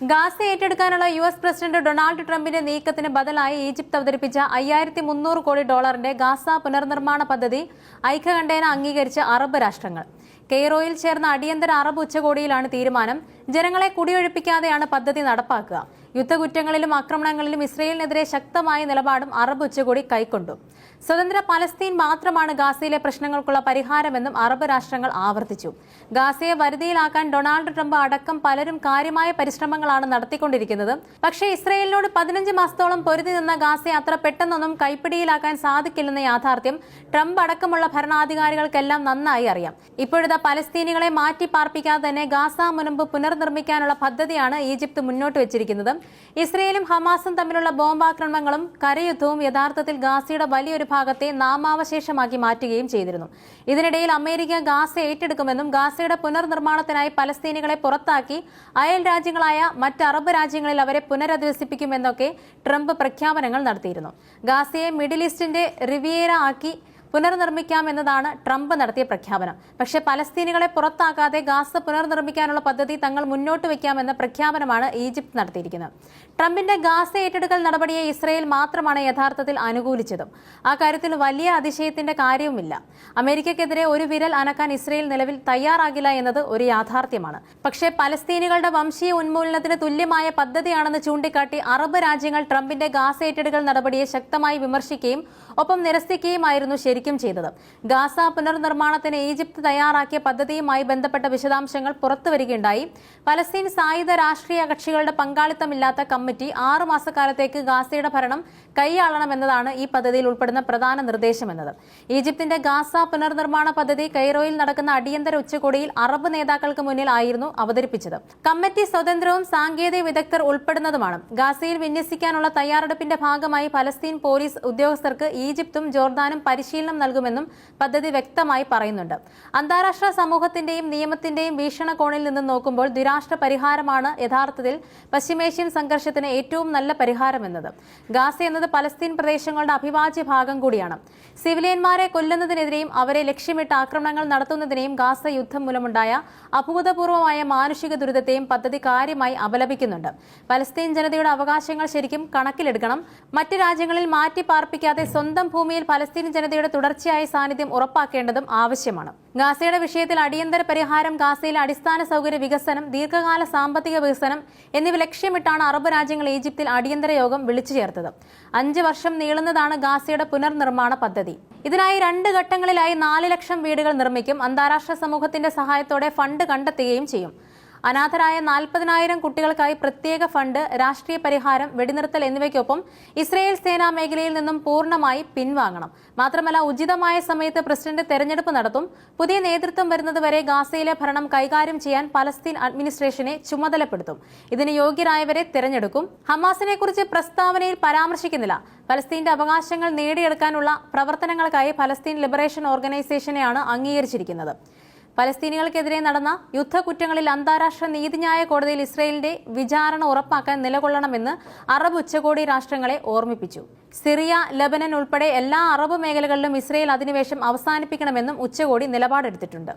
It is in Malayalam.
ഗാസ ഏറ്റെടുക്കാനുള്ള യു എസ് പ്രസിഡന്റ് ഡൊണാൾഡ് ട്രംപിന്റെ നീക്കത്തിന് ബദലായി ഈജിപ്ത് അവതരിപ്പിച്ച അയ്യായിരത്തി മുന്നൂറ് കോടി ഡോളറിന്റെ ഗാസ പുനർനിർമ്മാണ പദ്ധതി ഐക്യകണ്ഠേന അംഗീകരിച്ച അറബ് രാഷ്ട്രങ്ങൾ. കെയ്റോയിൽ ചേർന്ന അടിയന്തര അറബ് ഉച്ചകോടിയിലാണ് തീരുമാനം. ജനങ്ങളെ കുടിയൊഴിപ്പിക്കാതെയാണ് പദ്ധതി നടപ്പാക്കുക. യുദ്ധകുറ്റങ്ങളിലും ആക്രമണങ്ങളിലും ഇസ്രയേലിനെതിരെ ശക്തമായ നിലപാടും അറബ് ഉച്ചകോടി കൈക്കൊണ്ടു. സ്വതന്ത്ര പലസ്തീൻ മാത്രമാണ് ഗാസയിലെ പ്രശ്നങ്ങൾക്കുള്ള പരിഹാരമെന്നും അറബ് രാഷ്ട്രങ്ങൾ ആവർത്തിച്ചു. ഗാസയെ വരുതിയിലാക്കാൻ ഡൊണാൾഡ് ട്രംപ് അടക്കം പലരും കാര്യമായ പരിശ്രമങ്ങളാണ് നടത്തിക്കൊണ്ടിരിക്കുന്നത്. പക്ഷേ ഇസ്രയേലിനോട് പതിനഞ്ച് മാസത്തോളം പൊരുതി നിന്ന ഗാസയെ അത്ര പെട്ടെന്നൊന്നും കൈപ്പിടിയിലാക്കാൻ സാധിക്കില്ലെന്ന യാഥാർത്ഥ്യം ട്രംപ് അടക്കമുള്ള ഭരണാധികാരികൾക്കെല്ലാം നന്നായി അറിയാം. ഇപ്പോഴത്തെ പലസ്തീനികളെ മാറ്റി പാർപ്പിക്കാതെ തന്നെ ഗാസ മുനമ്പ് പുനർനിർമ്മിക്കാനുള്ള പദ്ധതിയാണ് ഈജിപ്ത് മുന്നോട്ട് വെച്ചിരിക്കുന്നത്. ഇസ്രയേലും ഹമാസും തമ്മിലുള്ള ബോംബാക്രമണങ്ങളും കരയുദ്ധവും യഥാർത്ഥത്തിൽ ഗാസയുടെ വലിയൊരു ഭാഗത്തെ നാമാവശേഷമാക്കി മാറ്റുകയും ചെയ്തിരുന്നു. ഇതിനിടയിൽ അമേരിക്ക ഗാസ ഏറ്റെടുക്കുമെന്നും ഗാസയുടെ പുനർനിർമ്മാണത്തിനായി പലസ്തീനികളെ പുറത്താക്കി അയൽ രാജ്യങ്ങളായ മറ്റ് അറബ് രാജ്യങ്ങളിൽ അവരെ പുനരധിവസിപ്പിക്കുമെന്നൊക്കെ ട്രംപ് പ്രഖ്യാപനങ്ങൾ നടത്തിയിരുന്നു. ഗാസയെ മിഡിൽ ഈസ്റ്റിന്റെ റിവിയേര ആക്കി പുനർനിർമ്മിക്കാമെന്നതാണ് ട്രംപ് നടത്തിയ പ്രഖ്യാപനം. പക്ഷേ പലസ്തീനികളെ പുറത്താക്കാതെ ഗാസ പുനർനിർമ്മിക്കാനുള്ള പദ്ധതി തങ്ങൾ മുന്നോട്ട് വയ്ക്കാമെന്ന പ്രഖ്യാപനമാണ് ഈജിപ്ത് നടത്തിയിരിക്കുന്നത്. ട്രംപിന്റെ ഗാസ ഏറ്റെടുക്കൽ നടപടിയെ ഇസ്രയേൽ മാത്രമാണ് യഥാർത്ഥത്തിൽ അനുകൂലിച്ചതും. ആ കാര്യത്തിൽ വലിയ അതിശയത്തിന്റെ കാര്യവുമില്ല. അമേരിക്കക്കെതിരെ ഒരു വിരൽ അനക്കാൻ ഇസ്രയേൽ നിലവിൽ തയ്യാറാകില്ല എന്നത് ഒരു യാഥാർത്ഥ്യമാണ്. പക്ഷേ പലസ്തീനികളുടെ വംശീയ ഉന്മൂലനത്തിന് തുല്യമായ പദ്ധതിയാണെന്ന് ചൂണ്ടിക്കാട്ടി അറബ് രാജ്യങ്ങൾ ട്രംപിന്റെ ഗാസ ഏറ്റെടുക്കൽ നടപടിയെ ശക്തമായി വിമർശിക്കുകയും ഒപ്പം നിരസിക്കുകയുമായിരുന്നു ശരിക്കും ചെയ്തത്. ഗാസ പുനർനിർമ്മാണത്തിന് ഈജിപ്ത് തയ്യാറാക്കിയ പദ്ധതിയുമായി ബന്ധപ്പെട്ട വിശദാംശങ്ങൾ പുറത്തുവരികയുണ്ടായി. പലസ്തീൻ സായുധ രാഷ്ട്രീയ കക്ഷികളുടെ പങ്കാളിത്തമില്ലാത്ത കമ്മിറ്റി ആറു മാസക്കാലത്തേക്ക് ഗാസയുടെ ഭരണം കൈയാളണമെന്നതാണ് ഈ പദ്ധതിയിൽ ഉൾപ്പെടുന്ന പ്രധാന നിർദ്ദേശമെന്നത്. ഈജിപ്തിന്റെ ഗാസ പുനർനിർമ്മാണ പദ്ധതി കൈറോയിൽ നടക്കുന്ന അടിയന്തര ഉച്ചകോടിയിൽ അറബ് നേതാക്കൾക്ക് മുന്നിൽ ആയിരുന്നു അവതരിപ്പിച്ചത്. കമ്മിറ്റി സ്വതന്ത്രവും സാങ്കേതിക വിദഗ്ധർ ഉൾപ്പെടുന്നതുമാണ്. ഗാസയിൽ വിന്യസിക്കാനുള്ള തയ്യാറെടുപ്പിന്റെ ഭാഗമായി പലസ്തീൻ പോലീസ് ഉദ്യോഗസ്ഥർക്ക് ഈജിപ്തും ജോർദാനും പരിശീലനം നൽകുമെന്നും പദ്ധതി വ്യക്തമായി പറയുന്നുണ്ട്. അന്താരാഷ്ട്ര സമൂഹത്തിന്റെയും നിയമത്തിന്റെയും വീക്ഷണകോണിൽ നിന്ന് നോക്കുമ്പോൾ ദ്വിരാഷ്ട്ര പരിഹാരമാണ് യഥാർത്ഥത്തിൽ പശ്ചിമേഷ്യൻ സംഘർഷത്തിന് ഏറ്റവും നല്ല പരിഹാരമെന്നത്. ഗാസ എന്നത് പലസ്തീൻ പ്രദേശങ്ങളുടെ അഭിവാജ്യ ഭാഗം കൂടിയാണ്. സിവിലിയന്മാരെ കൊല്ലുന്നതിനെതിരെയും അവരെ ലക്ഷ്യമിട്ട് ആക്രമണങ്ങൾ നടത്തുന്നതിനെയും ഗാസ യുദ്ധം മൂലമുണ്ടായ അഭൂതപൂർവമായ മാനുഷിക ദുരിതത്തെയും പദ്ധതി കാര്യമായി അപലപിക്കുന്നുണ്ട്. പലസ്തീൻ ജനതയുടെ അവകാശങ്ങൾ ശരിക്കും കണക്കിലെടുക്കണം. മറ്റ് രാജ്യങ്ങളിൽ മാറ്റി പാർപ്പിക്കാതെ സ്വന്തം ഭൂമിയിൽ പലസ്തീൻ ജനതയുടെ തുടർച്ചയായ സാന്നിധ്യം ഉറപ്പാക്കേണ്ടതും ആവശ്യമാണ്. ഗാസയുടെ വിഷയത്തിൽ അടിയന്തര പരിഹാരം ഗാസയിലെ അടിസ്ഥാന സൗകര്യ വികസനം ദീർഘകാല സാമ്പത്തിക വികസനം എന്നിവ ലക്ഷ്യമിട്ടാണ് അറബ് രാജ്യങ്ങൾ ഈജിപ്തിൽ അടിയന്തര യോഗം വിളിച്ചു ചേർത്തത്. അഞ്ച് വർഷം നീളുന്നതാണ് ഗാസയുടെ പുനർനിർമ്മാണ പദ്ധതി. ഇതിനായി രണ്ട് ഘട്ടങ്ങളിലായി നാല് ലക്ഷം വീടുകൾ നിർമ്മിക്കും. അന്താരാഷ്ട്ര സമൂഹത്തിന്റെ സഹായത്തോടെ ഫണ്ട് കണ്ടെത്തുകയും ചെയ്യും. അനാഥരായ നാൽപ്പതിനായിരം കുട്ടികൾക്കായി പ്രത്യേക ഫണ്ട് രാഷ്ട്രീയ പരിഹാരം വെടിനിർത്തൽ എന്നിവയ്ക്കൊപ്പം ഇസ്രയേൽ സേനാ മേഖലയിൽ നിന്നും പൂർണമായി പിൻവാങ്ങണം. മാത്രമല്ല ഉചിതമായ സമയത്ത് പ്രസിഡന്റ് തെരഞ്ഞെടുപ്പ് നടത്തും. പുതിയ നേതൃത്വം വരുന്നതുവരെ ഗാസയിലെ ഭരണം കൈകാര്യം ചെയ്യാൻ പലസ്തീൻ അഡ്മിനിസ്ട്രേഷനെ ചുമതലപ്പെടുത്തും. ഇതിന് യോഗ്യരായവരെ തെരഞ്ഞെടുക്കും. ഹമാസിനെ കുറിച്ച് പ്രസ്താവനയിൽ പരാമർശിക്കുന്നില്ല. പലസ്തീന്റെ അവകാശങ്ങൾ നേടിയെടുക്കാനുള്ള പ്രവർത്തനങ്ങൾക്കായി പലസ്തീൻ ലിബറേഷൻ ഓർഗനൈസേഷനെയാണ് അംഗീകരിച്ചിരിക്കുന്നത്. പലസ്തീനികൾക്കെതിരെ നടന്ന യുദ്ധക്കുറ്റങ്ങളിൽ അന്താരാഷ്ട്ര നീതിന്യായ കോടതിയിൽ ഇസ്രയേലിന്റെ വിചാരണ ഉറപ്പാക്കാൻ നിലകൊള്ളണമെന്ന് അറബ് ഉച്ചകോടി രാഷ്ട്രങ്ങളെ ഓർമ്മിപ്പിച്ചു. സിറിയ ലബനൻ ഉൾപ്പെടെ എല്ലാ അറബ് മേഖലകളിലും ഇസ്രയേൽ അധിനിവേശം അവസാനിപ്പിക്കണമെന്നും ഉച്ചകോടി നിലപാടെടുത്തിട്ടുണ്ട്.